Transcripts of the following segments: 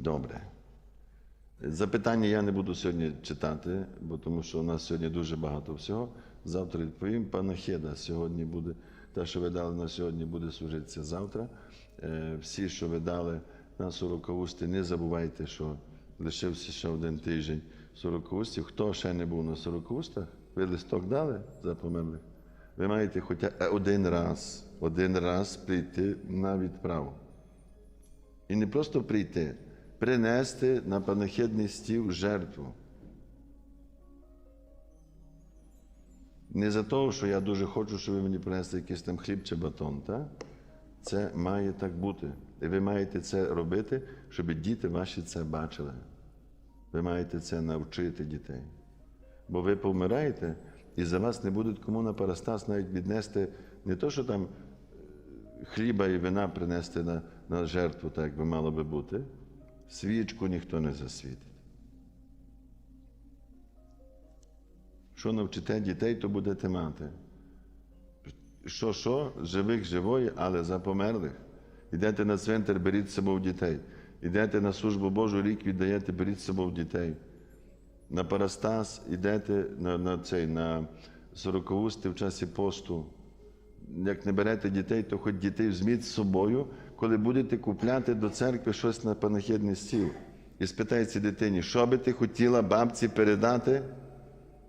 Добре. Запитання я не буду сьогодні читати, бо тому що у нас сьогодні дуже багато всього. Завтра відповім. Панахида сьогодні буде, те, що ви дали на сьогодні, буде служитися завтра. Е, Всі, що ви дали на сороковусті, не забувайте, що лишився ще один тиждень сороковустів. Хто ще не був на сороковустах, ви листок дали за померлих? Ви маєте хоча один раз, один раз прийти на відправу. І не просто прийти, принести на панахидний стіл жертву. Не за того, що я дуже хочу, щоб ви мені принесли якийсь там хліб чи батон. Та? Це має так бути. І ви маєте це робити, щоб діти ваші це бачили. Ви маєте це навчити дітей. Бо ви повмираєте, і за вас не будуть кому на парастас навіть віднести не то, що там е, хліба і вина принести на, на жертву, так як би мало би бути. Свічку ніхто не засвітить. Що навчите дітей, то будете мати. Що, що, живих живої, але за померлих. Йдете на цвинтар, беріть з собою дітей. Йдете на службу Божу, рік віддаєте, беріть з собою дітей. На Парастас йдете на, на цей, на сороковусти в часі посту. Як не берете дітей, то хоч дітей візьміть з собою, коли будете купляти до церкви щось на панахідний стіл. І спитається дитині, що би ти хотіла бабці передати?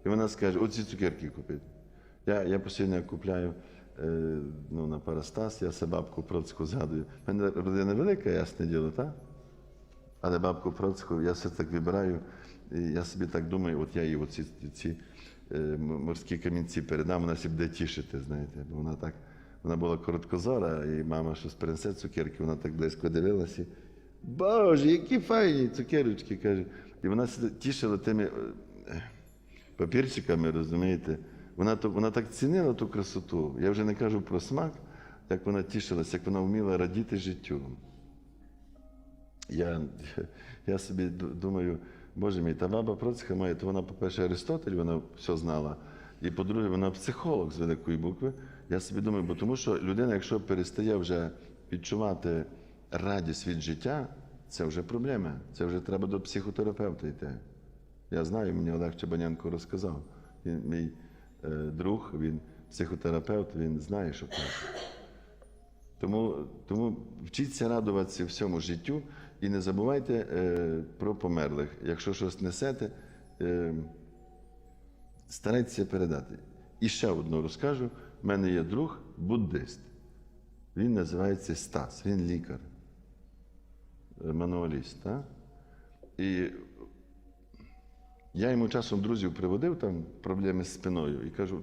І вона скаже, оці цукерки купити. Я, я постійно купляю е, ну, на Парастас, я себе бабку Процьку згадую. У мене родина велика, ясне діло, так? Але бабку Процьку я все так вибираю, і я собі так думаю, от я їй оці ці, е, морські камінці передам, вона себе буде тішити, знаєте. Бо вона так, вона була короткозора, і мама щось принесе цукерки, вона так близько дивилася. Боже, які файні цукерочки, каже. І вона тішила тими е, папірчиками, розумієте. Вона, вона так цінила ту красоту. Я вже не кажу про смак, як вона тішилася, як вона вміла радіти життю. Я, я собі думаю, Боже мій, та баба Процька має, то вона, по-перше, Аристотель, вона все знала. І по-друге, вона психолог з великої букви. Я собі думаю, бо тому що людина, якщо перестає вже відчувати радість від життя, це вже проблема. Це вже треба до психотерапевта йти. Я знаю, мені Олег Чебаненко розказав. Він мій е, друг, він психотерапевт, він знає, що каже. Тому, тому вчіться радуватися всьому життю і не забувайте е, про померлих. Якщо щось несете, е, старайтеся передати. І ще одну розкажу. У мене є друг буддист. Він називається Стас, він лікар, е, мануаліст. Так? І я йому часом друзів приводив, там проблеми з спиною, і кажу,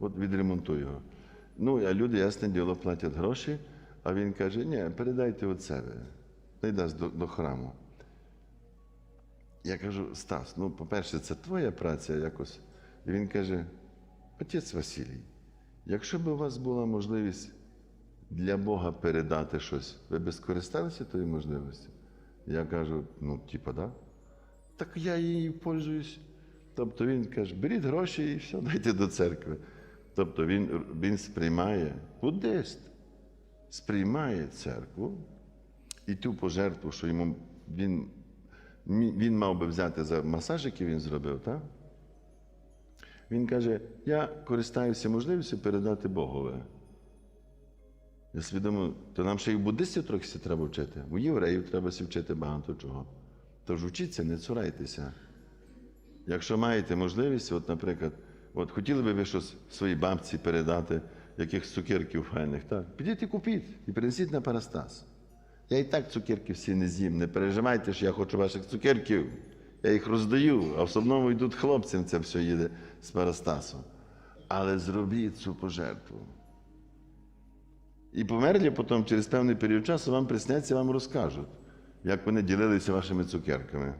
от відремонтуй його. Ну, а люди, ясне діло, платять гроші, а він каже, ні, передайте від себе, не дасть до, до храму. Я кажу, Стас, ну, по-перше, це твоя праця якось. І він каже, отець Василій, якщо б у вас була можливість для Бога передати щось, ви б скористалися тою можливістю? Я кажу, ну, типа, да. Так я її пользуюсь. Тобто він каже, беріть гроші і все, дайте до церкви. Тобто він, він сприймає, буддист, сприймає церкву і ту пожертву, що йому він, він мав би взяти за масаж, який він зробив, так? Він каже, я користаюся можливістю передати Богове. Я думаю, то нам ще й буддистів трохи треба вчити. У євреїв треба вчити багато чого. Тож вчіться, не цурайтеся. Якщо маєте можливість, от, наприклад, от хотіли би ви щось своїй бабці передати, якихось цукерків файних, так? Підіть і купіть і принесіть на Парастас. Я і так цукерки всі не з'їм. Не переживайте, що я хочу ваших цукерків. Я їх роздаю, а в основному йдуть хлопцям, це все їде з Парастасу. Але зробіть цю пожертву. І померлі потім через певний період часу вам присняться, вам розкажуть, як вони ділилися вашими цукерками.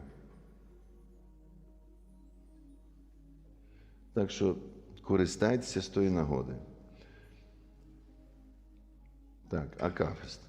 Так що користайтеся з тої нагоди. Так, акафист.